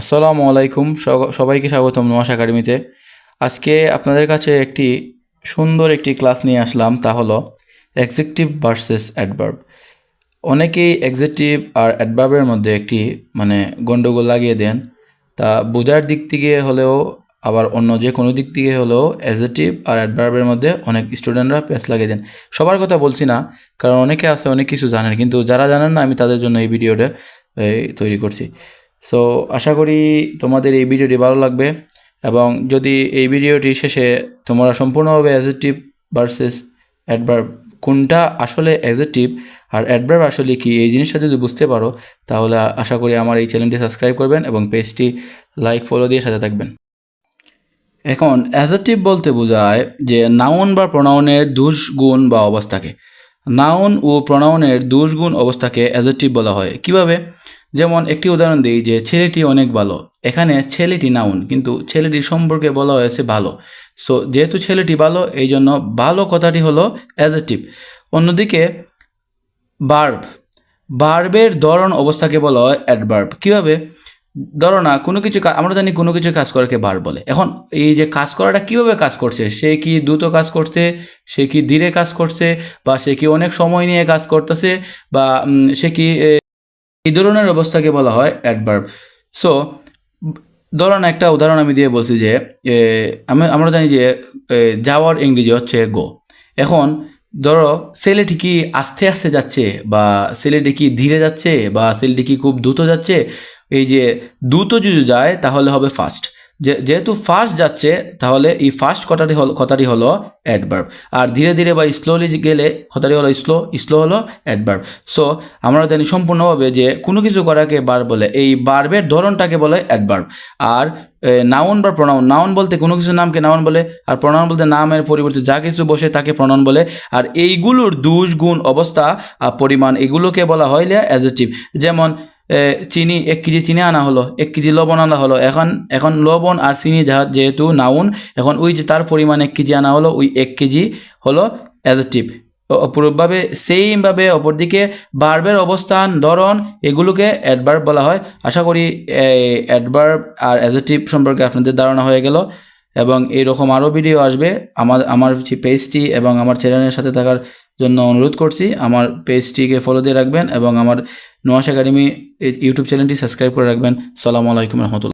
আসসালামু আলাইকুম সবাইকে স্বাগতম নোয়াশ একাডেমিতে। আজকে আপনাদের কাছে একটি সুন্দর একটি ক্লাস নিয়ে আসলাম, তা হলো এক্সেকটিভ ভার্সেস অ্যাডভার্ব অনেকেই এক্সেকটিভ আর অ্যাডভার্বের মধ্যে একটি মানে গণ্ডগোল লাগিয়ে দেন। তা বোঝার দিক থেকে হলেও, আবার অন্য যে কোনো দিক থেকে হলেও অ্যাজেটিভ আর অ্যাডভার্বের মধ্যে অনেক স্টুডেন্টরা পেস লাগিয়ে দেন। সবার কথা বলছি না, কারণ অনেকে আছে, অনেক কিছু জানেন, কিন্তু যারা জানেন না, আমি তাদের জন্য এই ভিডিওটা তৈরি করছি। সো আশা করি তোমাদের এই ভিডিওটি ভালো লাগবে এবং যদি এই ভিডিওটি শেষে তোমরা সম্পূর্ণভাবে অ্যাজেটিভ ভার্সেস অ্যাডভার্ব কোনটা আসলে অ্যাজেটিভ আর অ্যাডভার্ব আসলে কি, এই জিনিসটা যদি বুঝতে পারো, তাহলে আশা করি আমার এই চ্যানেলটি সাবস্ক্রাইব করবেন এবং পেজটি লাইক ফলো দিয়ে সাথে থাকবেন। এখন অ্যাজেটিভ বলতে বোঝায় যে নাউন বা প্রোনাউনের দুষ গুণ বা অবস্থাকে। নাউন ও প্রোনাউনের দুষ গুণ অবস্থাকে অ্যাজেটিভ বলা হয়। কীভাবে? যেমন একটি উদাহরণ দিই যে ছেলেটি অনেক ভালো। এখানে ছেলেটি নাউন, কিন্তু ছেলেটি সম্পর্কে বলা হয়েছে ভালো। সো যেহেতু ছেলেটি ভালো এই জন্য ভালো কথাটি হলো অ্যাজেটিভ অন্যদিকে বার্ব বার্বের ধরন অবস্থাকে বলা হয় অ্যাডভার্ব কীভাবে? ধরো না, কোনো কিছু আমরা জানি কোনো কিছু কাজ করাকে বার বলে। এখন এই যে কাজ করাটা কীভাবে কাজ করছে? সে কি দ্রুত কাজ করছে? সে কি ধীরে কাজ করছে? বা সে কি অনেক সময় নিয়ে কাজ করতেছে? বা সে কি এই ধরনের অবস্থাকে বলা হয় অ্যাডভার্ব। সো ধরুন একটা উদাহরণ আমি দিয়ে বলছি যে আমি, আমরা জানি যে যাওয়ার ইংরেজি হচ্ছে গো এখন, ধরো, ছেলেটি কি আস্তে আস্তে যাচ্ছে বা ছেলেটি কি ধীরে যাচ্ছে বা ছেলেটি কি খুব দ্রুত যাচ্ছে? এই যে দ্রুত যদি যায়, তাহলে হবে ফাস্ট যে, যেহেতু ফার্স্ট যাচ্ছে, তাহলে এই ফার্স্ট কথাটি হল, কথাটি হলো অ্যাডভার্ব আর ধীরে ধীরে বা স্লোলি গেলে কথাটি হলো স্লো স্লো হলো অ্যাডভার্ব সো আমরা জানি সম্পূর্ণভাবে যে কোনো কিছু করাকে বার বলে, এই বার্বের ধরনটাকে বলে অ্যাডভার্ব আর নাউন বা প্রনাউন নাউন বলতে কোনো কিছু নামকে নাউন বলে, আর প্রনাউন বলতে নামের পরিবর্তে যা কিছু বসে তাকে প্রনাউন বলে। আর এইগুলোর দুষ গুণ অবস্থা আর পরিমাণ এগুলোকে বলা হয় অ্যাজেটিভ যেমন চিনি, এক কেজি চিনি আনা হলো, এক কেজি লবণ আনা হলো। এখন এখন লবণ আর চিনি যেহেতু নাউন, এখন ওই যে তার পরিমাণ এক কেজি আনা হলো, ওই এক কেজি হলো অ্যাজেটিভ অপরূপভাবে সেইমভাবে অপরদিকে বার্বের অবস্থান, ধরন, এগুলোকে অ্যাডভার্ব বলা হয়। আশা করি অ্যাডভার্ব আর অ্যাজেটিভ সম্পর্কে আপনাদের ধারণা হয়ে গেল। এবং এরকম আরও ভিডিও আসবে আমার আমার পেজটি এবং আমার চ্যানেলের সাথে থাকার জন্য অনুরোধ করছি আমার পেজটিকে ফলো দিয়ে রাখবেন এবং আমার নোয়াশ একাডেমি ইউটিউব চ্যানেলটি সাবস্ক্রাইব করে রাখবেন। সালামু আলাইকুম রহমতুল্লাহ।